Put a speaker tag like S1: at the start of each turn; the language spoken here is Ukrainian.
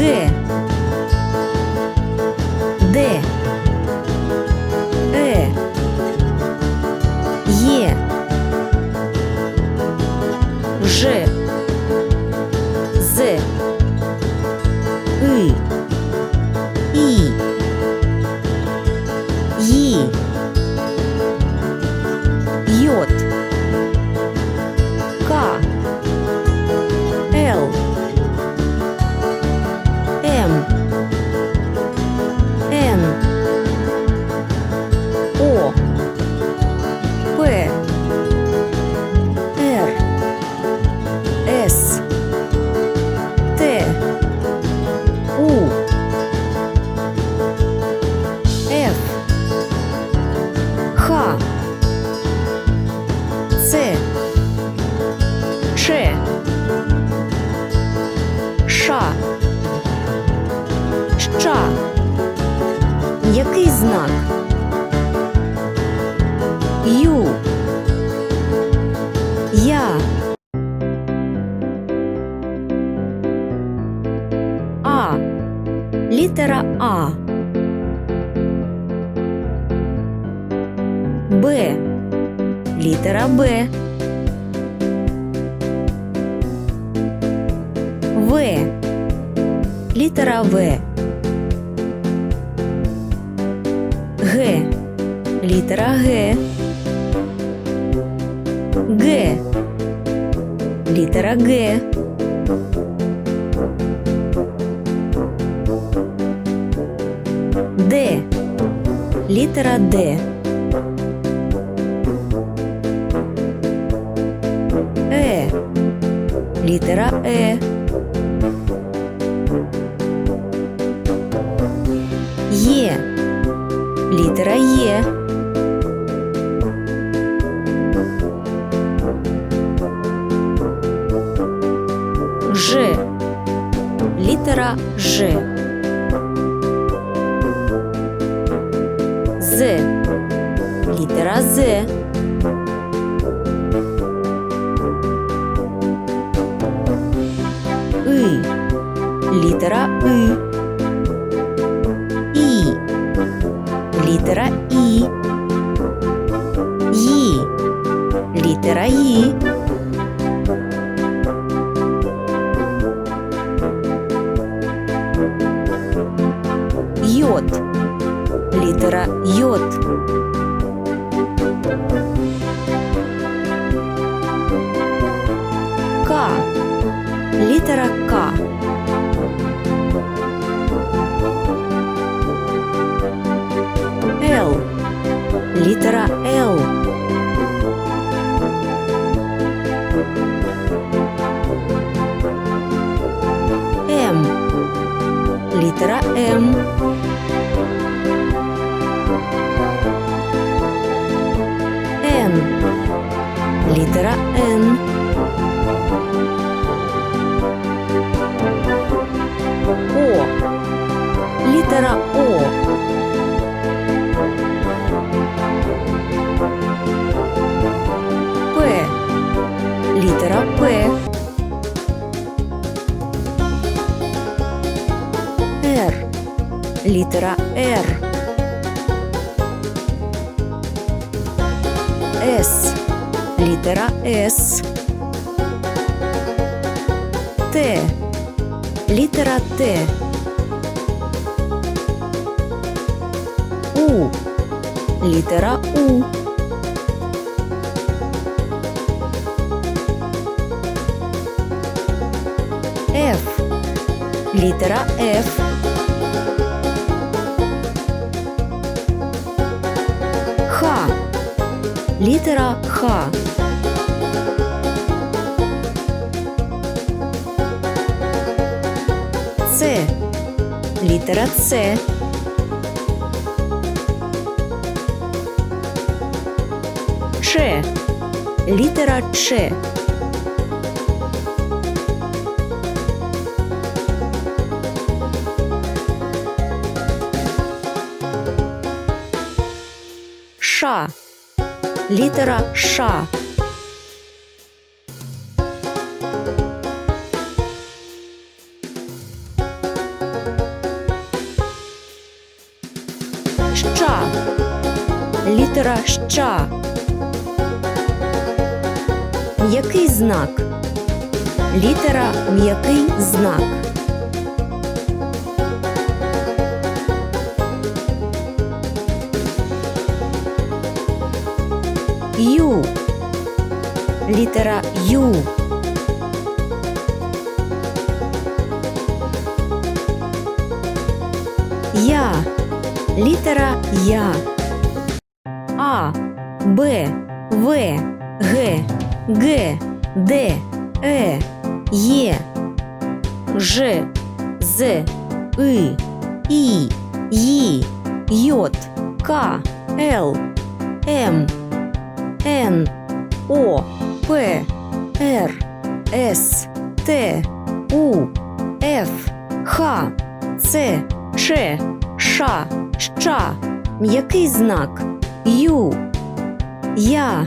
S1: sim Ща. Який знак? Ю. Я. А. Літера А. Б. Літера Б. В. Літера В. Г. Літера Г. Г. Літера Г. Д. Літера Д. Е. Літера Е. Літера Є. Ж. Літера Ж. З. Літера З. И. Літера И. Літера І. Ї. Літера Ї. Йод. Літера Йод. К. Літера К. М. Н. Літера Н. О. Літера О. Літера Р. С. Літера С. Т. Літера Т. У. Літера У. Ф. Літера Ф. Літера Х. С. Літера С. Ч. Літера Ч. Ша. Літера Ша. ща, літера ща. М'який знак. Літера м'який знак. Ю. Літера Ю. Я. Літера Я. А. Б. В. Г. Г. Д. Е. Є. Ж. З. И. І. Ї. Йот. К. Л. М. Н. О. П. Р. С. Т. У. Ф. Х. Ц. Ч. Ш. Щ. М'який знак. Ю. Я.